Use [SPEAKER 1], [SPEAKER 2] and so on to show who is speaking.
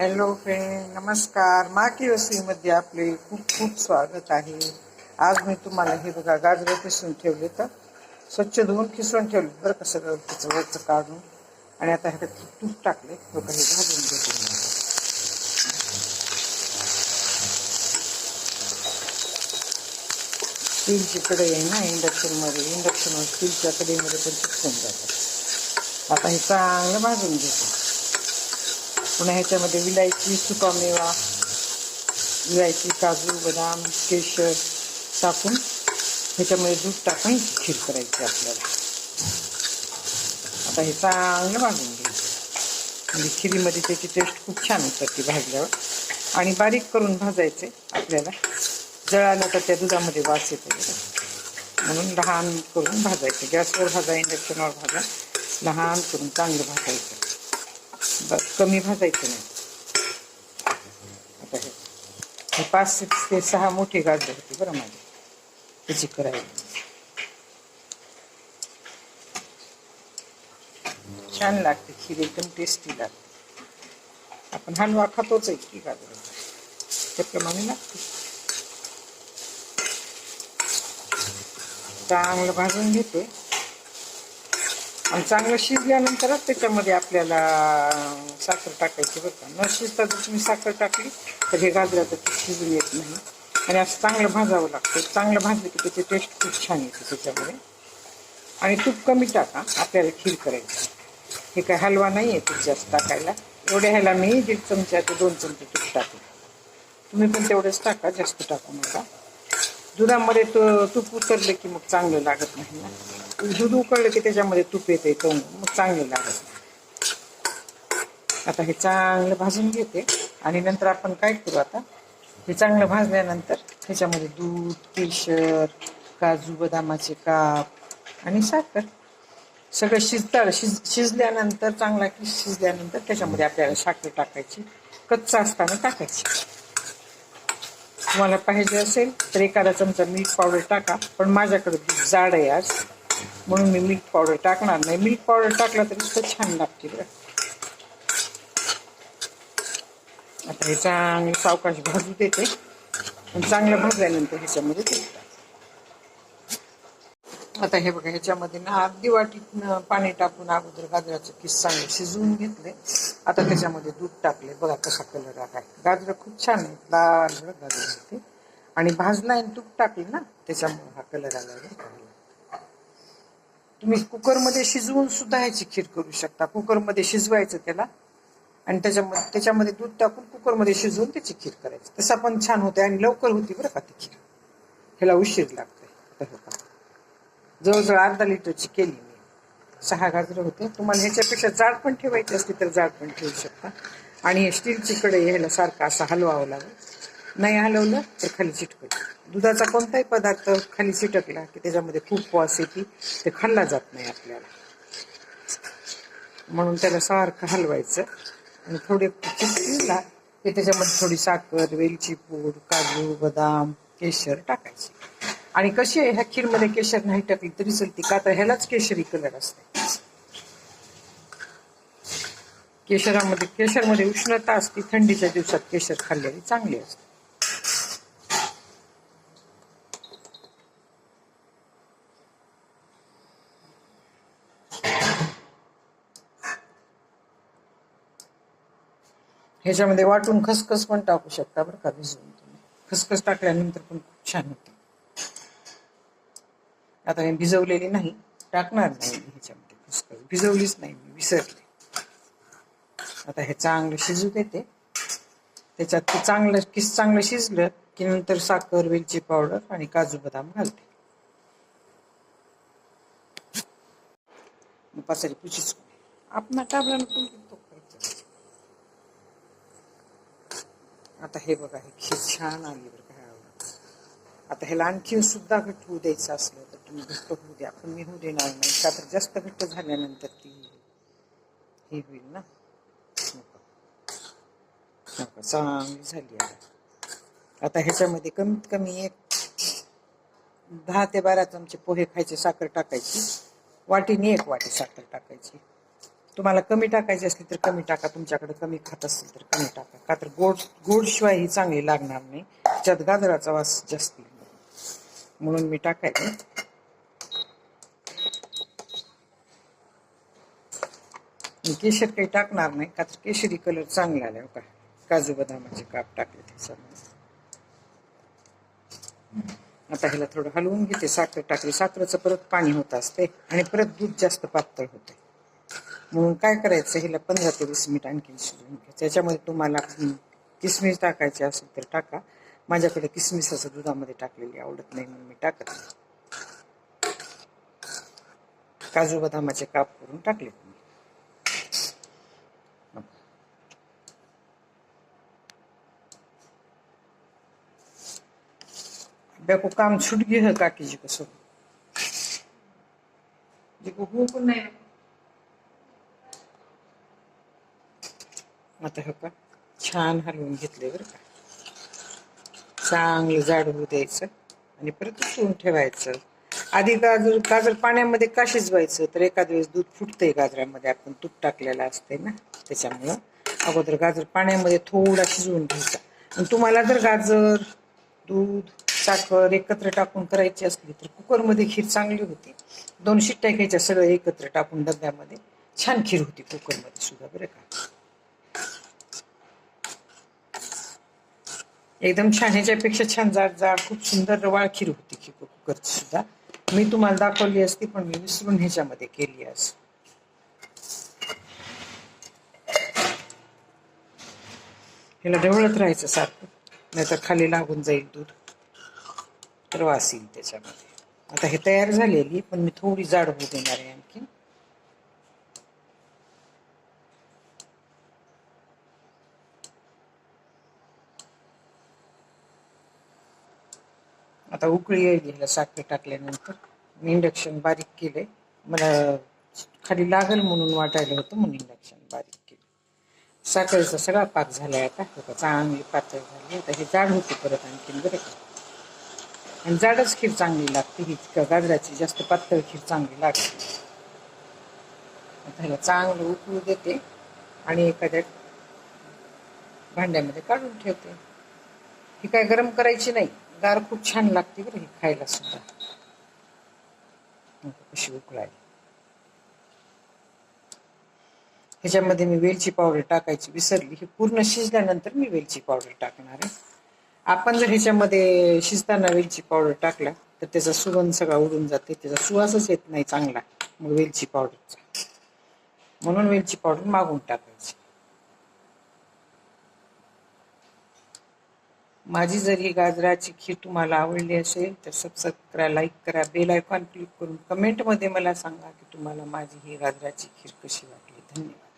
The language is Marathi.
[SPEAKER 1] हॅलो फ्रेंड नमस्कार. माकी वसईमध्ये आपले खूप खूप स्वागत आहे. आज मी तुम्हाला हे बघा गाजरं किसून ठेवले तर स्वच्छ धुवून किसून ठेवले. बरं का सगळं? त्याचं वरचं काढून. आणि आता ह्याच्यात तूप टाकले. बघा हे भाजून घेते स्टीलची कढई आहे ना इंडक्शनमध्ये. इंडक्शनवर स्टीलच्या कढईमध्ये पण चिकून जातात. आता हे चांगलं भाजून घेतो. पुन्हा ह्याच्यामध्ये विलायची सुकामेवा विलायची काजू बदाम केशर टाकून ह्याच्यामध्ये दूध टाकून खीर करायची आपल्याला. आता हे चांगलं भाजून घ्यायचं. म्हणजे खिरीमध्ये त्याची टेस्ट खूप छान होतात ती भाजल्यावर. आणि बारीक करून भाजायचे आपल्याला. जळालं तर त्या दुधामध्ये वास येतो म्हणून लहान करून भाजायचं. गॅसवर भाजा इंडक्शनवर भाजा. लहान करून चांगलं भाजायचं. कमी भाजायचं नाही. आता हे पाच ते सहा मोठी गाजर होती बरं माझी. त्याची करायची. छान लागते खीर एकदम टेस्टी लागते. आपण हलवा खातोच आहे की गाजर. त्याप्रमाणे लागते. चांगलं भाजून घेते. आणि चांगलं शिजल्यानंतरच त्याच्यामध्ये आपल्याला साखर टाकायची बरं का. न शिजता जर तुम्ही साखर टाकली तर हे गाजराचं पीठ शिजून येत नाही. आणि असं चांगलं भाजावं लागतं. चांगलं भाजलं की त्याची टेस्ट खूप छान येते त्याच्यामध्ये. आणि तूप कमी टाका आपल्याला खीर करायची. हे काय हलवा नाही आहे तूप जास्त टाकायला. एवढ्या ह्याला मी दीड चमचा ते दोन चमचे तूप टाकले तुम्ही पण तेवढंच टाका जास्त टाकू नका. दुधामध्ये तो तूप उतरलं की मग चांगलं लागत नाही ना. दूध उकळलं की त्याच्यामध्ये तूप येते तो मग चांगलं लागत आता हे चांगलं भाजून घेते आणि नंतर आपण काय करू आता? हे चांगलं भाजल्यानंतर त्याच्यामध्ये दूध केशर काजू बदामाचे काप आणि साखर. सगळं शिजतं शिज शिजल्यानंतर चांगला की शिजल्यानंतर त्याच्यामध्ये आपल्याला साखर टाकायची कच्चा असताना टाकायची. तुम्हाला पाहिजे असेल तर एखादा चमचा मीठ पावडर टाका पण माझ्याकडे दूध जाड आहे आज. म्हणून मी मीठ पावडर टाकणार नाही. मीठ पावडर टाकला तरी सुद्धा छान लागते आता हे चांगलं सावकाश भाजू देते. पण चांगलं भाजल्यानंतर ह्याच्यामध्ये आता हे बघा ह्याच्यामध्ये ना अर्धी वाटीत पाणी टाकून अगोदर गाजराचं किस चांगले शिजवून घेतले आता त्याच्यामध्ये दूध टाकले बघा कसा कलर आलाय गाजर खूप छान आहे. लाल गाजर होते आणि भाजला आणि तूप टाकले ना त्याच्यामुळे हा कलर आला तुम्ही कुकरमध्ये शिजवून सुद्धा ह्याची खीर करू शकता. कुकरमध्ये शिजवायचं त्याला. आणि त्याच्यामध्ये त्याच्यामध्ये दूध टाकून कुकरमध्ये शिजवून त्याची खीर करायची. तसं पण छान होते आणि लवकर होती बरं का ती खीर. ह्याला उशीर लागतोय. जवळजवळ अर्धा लिटरची केली मी. सहा गाजरं होते. तुम्हाला ह्याच्यापेक्षा जाड पण ठेवायची असते तर जाड पण ठेवू शकता. आणि हे स्टीलची कडे ह्याला सारखा असं हलवावं लागेल. नाही हलवलं तर खाली चिटकत दुधाचा कोणताही पदार्थ खाली चिटकला की त्याच्यामध्ये खूप वास येते ते खाल्ला जात नाही आपल्याला. म्हणून त्याला सारखं हलवायचं आणि थोडे चिटकला की त्याच्यामध्ये थोडी साखर वेलची पूड काजू बदाम केशर टाकायची. आणि कशी आहे ह्या खीरमध्ये केशर नाही टाकली तरी चलती का तर ह्यालाच केशरी कलर असते. केशरामध्ये केशरमध्ये उष्णता असते थंडीच्या दिवसात केशर खाल्लेली चांगली असते. ह्याच्यामध्ये वाटून खसखस पण टाकू शकता बरं का भिजवून तुम्ही. खसखस टाकल्यानंतर पण खूप छान होते. आता मी भिजवलेली नाही टाकणार नाही ह्याच्यामध्ये खसखस. भिजवलीच नाही मी विसरले. आता हे चांगलं शिजू देते. त्याच्यात ते चांगलं किस चांगलं शिजलं की नंतर साखर वेलची पावडर आणि काजू बदाम घालते. पाचारी पुचीच आपण टाबला नको तो खायचं आता हे बघा हे खीर छान आली बरं काय आता ह्याला आणखीन सुद्धा घट्ट होऊ द्यायचं असलं तर तुम्ही घट्ट होऊ द्या. पण मी होऊ देणार नाही. का तर जास्त घट्ट झाल्यानंतर ती हे होईल ना? चांगली झाली आता ह्याच्यामध्ये कमीत कमी एक दहा ते बारा चमचे पोहे खायचे साखर टाकायची. वाटीने एक वाटी साखर टाकायची. तुम्हाला कमी टाकायची असली तर कमी टाका तुमच्याकडे कमी खात असेल तर कमी टाका. का तर गोड गोड शिवाय ही चांगली लागणार नाही. त्याच्यात गाजराचा वास जास्त म्हणून मी टाकायचे. केशर काही टाकणार नाही. का तर केशरी कलर चांगला आला का काजू बदामाचे काप टाकले त्याच्यामध्ये. आता ह्याला थोडं हलवून घेते. साखर टाकली. साखरेचं परत पाणी होत असते आणि परत दूध जास्त पातळ होते म्हणून काय करायचं ह्याला पंधरा ते वीस मिनिट आणखी शिजवून घ्या. त्याच्यामध्ये तुम्हाला किसमिस टाकायची असेल तर टाका. माझ्याकडे किसमिसाचं दुधामध्ये टाकलेली आवडत नाही म्हणून मी टाकत काजू बदामाचे काप करून टाकले तुम्ही. बेको काम छूट गए है काकी जी को सब हो पण नाही. आता हो का? छान हलवून घेतले बरं का. चांगलं जाड होऊ द्यायचं आणि परत उचलून ठेवायचं. आधी गाजर गाजर पाण्यामध्ये का शिजवायचं तर एखाद वेळेस दूध फुटतंय गाजरामध्ये आपण तूप टाकलेलं असते ना त्याच्यामुळं. अगोदर गाजर पाण्यामध्ये थोडा शिजवून घ्यायचा. आणि तुम्हाला जर गाजर दूध साखर एकत्र टाकून करायची असली तर कुकरमध्ये खीर चांगली होती. दोन शिट्ट्या घ्यायच्या सगळं एकत्र टाकून डब्यामध्ये. छान खीर होती कुकरमध्ये सुद्धा बरं का. एकदम छान ह्याच्यापेक्षा छान जाड जाड खूप सुंदर रवाळ खीर होती की कुकरची सुद्धा. मी तुम्हाला दाखवली असती पण मी विसरून ह्याच्यामध्ये केली अस ह्याला ढवळत राहायचं सारखं. नाहीतर खाली लागून जाईल दूध. तर वास येईल त्याच्यामध्ये. आता हे तयार झालेली पण मी थोडी जाड होऊ देणार आहे आणखी आता उकळी येईल साखर टाकल्यानंतर. मी इंडक्शन बारीक केले. मला खाली लागल म्हणून वाटायला होतं म्हणून इंडक्शन बारीक केलं. साखरेचा सगळा पाक झालाय आता. हो चांगली पातळ झाली. आता हे जाड होते परत आणखीन बरं का. आणि जाडच खीर चांगली लागते. ही गाजराची जास्त पातळ खीर चांगली लागते. आता ह्याला चांगलं उकळू देते आणि एखाद्या भांड्यामध्ये काढून ठेवते. ही काय गरम करायची नाही. गार खूप छान लागते बरं हे खायला सुद्धा. कशी उकळायला ह्याच्यामध्ये मी वेलची पावडर टाकायची विसरली. हे पूर्ण शिजल्यानंतर मी वेलची पावडर टाकणार आहे. आपण जर ह्याच्यामध्ये शिजताना वेलची पावडर टाकला तर त्याचा सुगंध सगळा उडून जाते. त्याचा सुवासच येत नाही चांगला. मग वेलची पावडरचा. म्हणून वेलची पावडर मागून टाकायची. माझी जर ही गाजराची खीर तुम्हाला आवडली असेल तर सबस्क्राईब करा लाईक करा बेल आयकॉन क्लिक करून कमेंटमध्ये मला सांगा की तुम्हाला माझी ही गाजराची खीर कशी वाटली. धन्यवाद.